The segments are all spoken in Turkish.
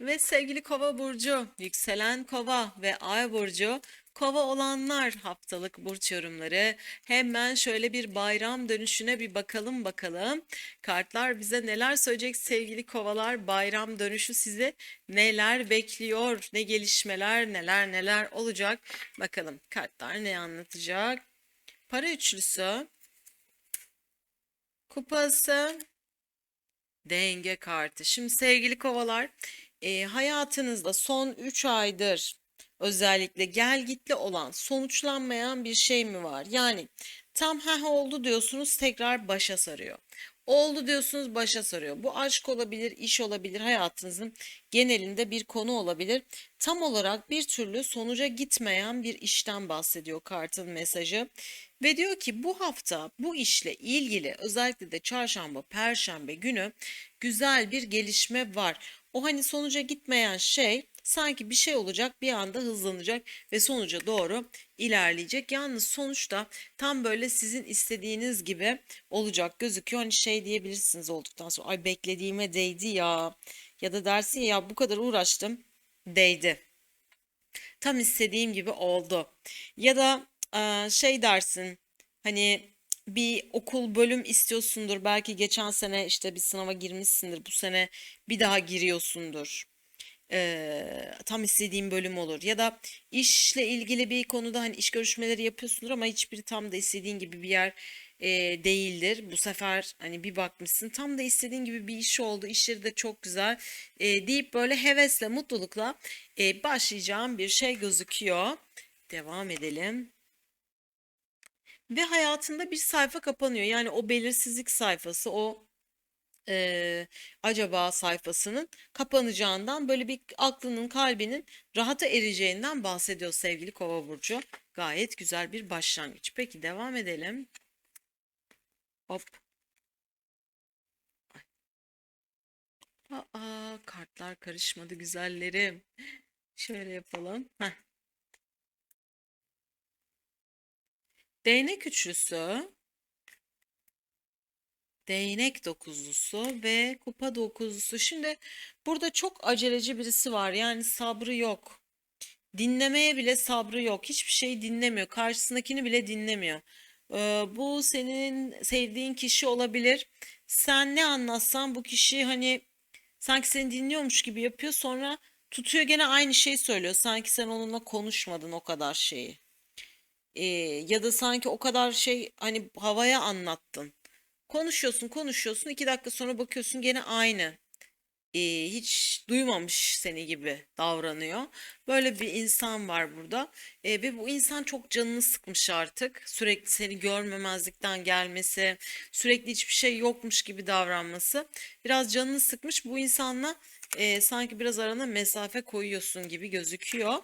Ve sevgili Kova burcu, yükselen Kova ve Ay burcu Kova olanlar haftalık burç yorumları. Hemen şöyle bir bayram dönüşüne bir bakalım bakalım. Kartlar bize neler söyleyecek sevgili Kovalar? Bayram dönüşü sizi neler bekliyor? Ne gelişmeler, neler neler olacak? Bakalım kartlar ne anlatacak? Para üçlüsü, kupası, denge kartı. Şimdi sevgili kovalar, e, hayatınızda son 3 aydır özellikle gel gitli olan sonuçlanmayan bir şey mi var? Yani tam ha oldu diyorsunuz tekrar başa sarıyor. Oldu diyorsunuz başa sarıyor. Bu aşk olabilir, iş olabilir, hayatınızın genelinde bir konu olabilir. Tam olarak bir türlü sonuca gitmeyen bir işten bahsediyor kartın mesajı. Ve diyor ki bu hafta bu işle ilgili özellikle de çarşamba, perşembe günü güzel bir gelişme var. O hani sonuca gitmeyen şey sanki bir şey olacak bir anda hızlanacak ve sonuca doğru ilerleyecek. Yalnız sonuçta tam böyle sizin istediğiniz gibi olacak gözüküyor. Hani şey diyebilirsiniz olduktan sonra ay beklediğime değdi ya ya da dersin ya bu kadar uğraştım değdi. Tam istediğim gibi oldu. Ya da şey dersin hani bir okul bölüm istiyorsundur. Belki geçen sene işte bir sınava girmişsindir. Bu sene bir daha giriyorsundur eee, tam istediğim bölüm olur. Ya da işle ilgili bir konuda hani iş görüşmeleri yapıyorsundur ama hiçbiri tam da istediğin gibi bir yer eee, değildir. Bu sefer hani bir bakmışsın tam da istediğin gibi bir iş oldu. İş yeri de çok güzel eee, deyip böyle hevesle, mutlulukla eee, başlayacağım bir şey gözüküyor. Devam edelim. Ve hayatında bir sayfa kapanıyor. Yani o belirsizlik sayfası, o eee, acaba sayfasının kapanacağından böyle bir aklının kalbinin rahata ereceğinden bahsediyor sevgili Kova burcu. Gayet güzel bir başlangıç. Peki devam edelim. Hop. Aa, kartlar karışmadı güzellerim. Şöyle yapalım. Heh. Değnek üçlüsü. Değnek dokuzlusu ve kupa dokuzlusu. Şimdi burada çok aceleci birisi var. Yani sabrı yok. Dinlemeye bile sabrı yok. Hiçbir şey dinlemiyor. Karşısındakini bile dinlemiyor. Ee, bu senin sevdiğin kişi olabilir. Sen ne anlatsan bu kişi hani sanki seni dinliyormuş gibi yapıyor. Sonra tutuyor gene aynı şeyi söylüyor. Sanki sen onunla konuşmadın o kadar şeyi. Ee, ya da sanki o kadar şey hani havaya anlattın. Konuşuyorsun, konuşuyorsun. iki dakika sonra bakıyorsun gene aynı. Ee, hiç duymamış seni gibi davranıyor. Böyle bir insan var burada. Ee, ve bu insan çok canını sıkmış artık. Sürekli seni görmemezlikten gelmesi, sürekli hiçbir şey yokmuş gibi davranması. Biraz canını sıkmış. Bu insanla e, sanki biraz arana mesafe koyuyorsun gibi gözüküyor.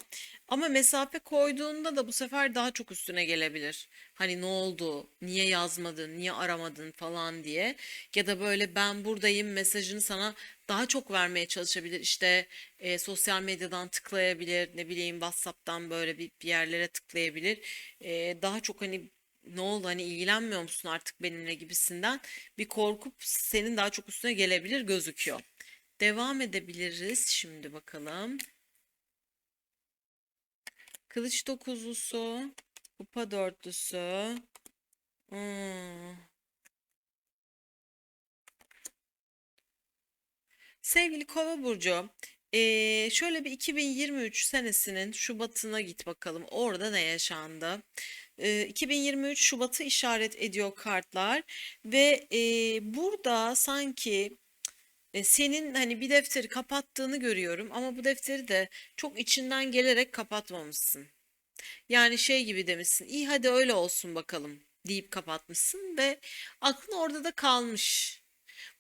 Ama mesafe koyduğunda da bu sefer daha çok üstüne gelebilir. Hani ne oldu, niye yazmadın, niye aramadın falan diye. Ya da böyle ben buradayım mesajını sana daha çok vermeye çalışabilir. İşte e, sosyal medyadan tıklayabilir, ne bileyim WhatsApp'tan böyle bir, bir yerlere tıklayabilir. E, daha çok hani ne oldu hani ilgilenmiyor musun artık benimle gibisinden bir korkup senin daha çok üstüne gelebilir gözüküyor. Devam edebiliriz şimdi bakalım. Kılıç dokuzlusu, kupa dörtlüsü. Hmm. Sevgili Kova burcu, eee, şöyle bir 2023 senesinin Şubat'ına git bakalım. Orada ne yaşandı? Eee, 2023 Şubat'ı işaret ediyor kartlar ve eee, burada sanki e, senin hani bir defteri kapattığını görüyorum ama bu defteri de çok içinden gelerek kapatmamışsın. Yani şey gibi demişsin, iyi hadi öyle olsun bakalım deyip kapatmışsın ve aklın orada da kalmış.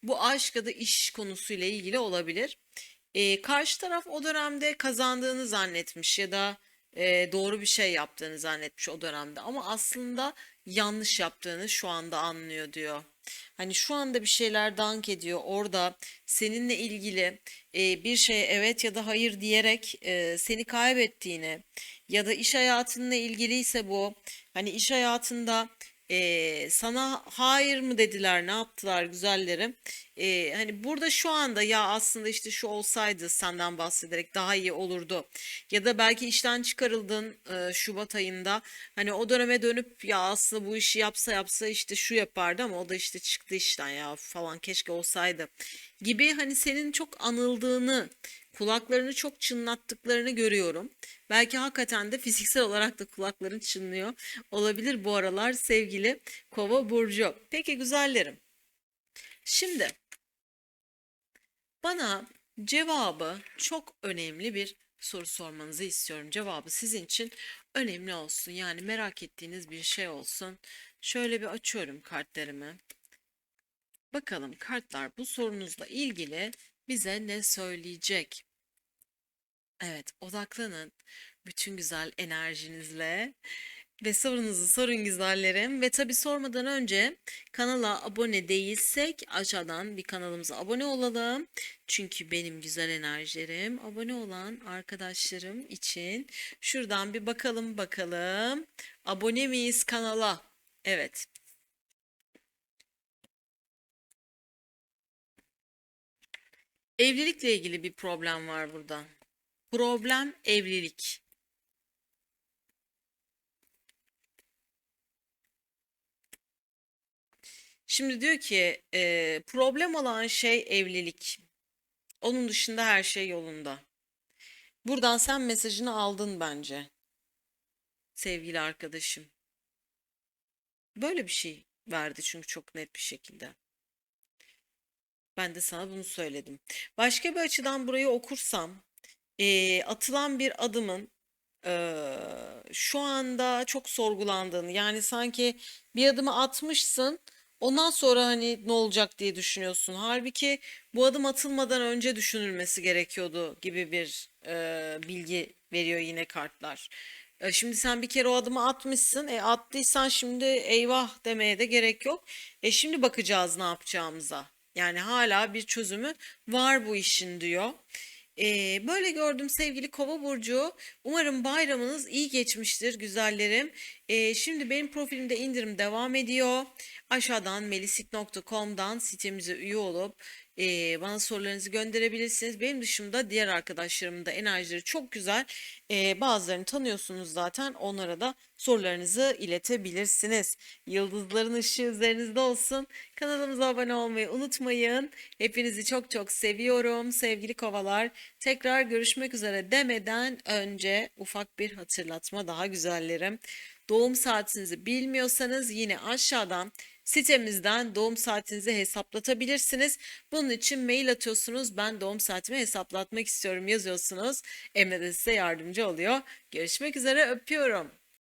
Bu aşk ya da iş konusuyla ilgili olabilir. Ee, karşı taraf o dönemde kazandığını zannetmiş ya da e, doğru bir şey yaptığını zannetmiş o dönemde ama aslında yanlış yaptığını şu anda anlıyor diyor. Hani şu anda bir şeyler dank ediyor. Orada seninle ilgili e, bir şeye evet ya da hayır diyerek e, seni kaybettiğini ya da iş hayatınla ilgiliyse bu hani iş hayatında Ee, sana hayır mı dediler, ne yaptılar güzellerim? Ee, hani burada şu anda ya aslında işte şu olsaydı senden bahsederek daha iyi olurdu. Ya da belki işten çıkarıldın e, Şubat ayında. Hani o döneme dönüp ya aslında bu işi yapsa yapsa işte şu yapardı ama o da işte çıktı işten ya falan keşke olsaydı gibi hani senin çok anıldığını, kulaklarını çok çınlattıklarını görüyorum. Belki hakikaten de fiziksel olarak da kulakların çınlıyor olabilir bu aralar sevgili Kova burcu. Peki güzellerim. Şimdi bana cevabı çok önemli bir soru sormanızı istiyorum. Cevabı sizin için önemli olsun. Yani merak ettiğiniz bir şey olsun. Şöyle bir açıyorum kartlarımı. Bakalım kartlar bu sorunuzla ilgili bize ne söyleyecek? Evet, odaklanın bütün güzel enerjinizle ve sorunuzu sorun güzellerim. Ve tabii sormadan önce kanala abone değilsek aşağıdan bir kanalımıza abone olalım. Çünkü benim güzel enerjilerim abone olan arkadaşlarım için şuradan bir bakalım bakalım. Abone miyiz kanala? Evet. Evlilikle ilgili bir problem var burada. Problem evlilik. Şimdi diyor ki e, problem olan şey evlilik. Onun dışında her şey yolunda. Buradan sen mesajını aldın bence. Sevgili arkadaşım. Böyle bir şey verdi çünkü çok net bir şekilde. Ben de sana bunu söyledim. Başka bir açıdan burayı okursam, e, atılan bir adımın eee, şu anda çok sorgulandığını yani sanki bir adımı atmışsın ondan sonra hani ne olacak diye düşünüyorsun. Halbuki bu adım atılmadan önce düşünülmesi gerekiyordu gibi bir eee, bilgi veriyor yine kartlar. E, Şimdi sen bir kere o adımı atmışsın. E attıysan şimdi eyvah demeye de gerek yok. E şimdi bakacağız ne yapacağımıza. Yani hala bir çözümü var bu işin diyor. Ee, böyle gördüm sevgili Kova burcu. Umarım bayramınız iyi geçmiştir güzellerim. Ee, şimdi benim profilimde indirim devam ediyor. Aşağıdan melisik.com'dan sitemize üye olup e, bana sorularınızı gönderebilirsiniz. Benim dışımda diğer arkadaşlarımın da enerjileri çok güzel. Ee, bazılarını tanıyorsunuz zaten. Onlara da sorularınızı iletebilirsiniz. Yıldızların ışığı üzerinizde olsun. Kanalımıza abone olmayı unutmayın. Hepinizi çok çok seviyorum sevgili kovalar. Tekrar görüşmek üzere demeden önce ufak bir hatırlatma daha güzellerim. Doğum saatinizi bilmiyorsanız yine aşağıdan sitemizden doğum saatinizi hesaplatabilirsiniz. Bunun için mail atıyorsunuz. Ben doğum saatimi hesaplatmak istiyorum yazıyorsunuz. Emre de size yardımcı oluyor. Görüşmek üzere öpüyorum.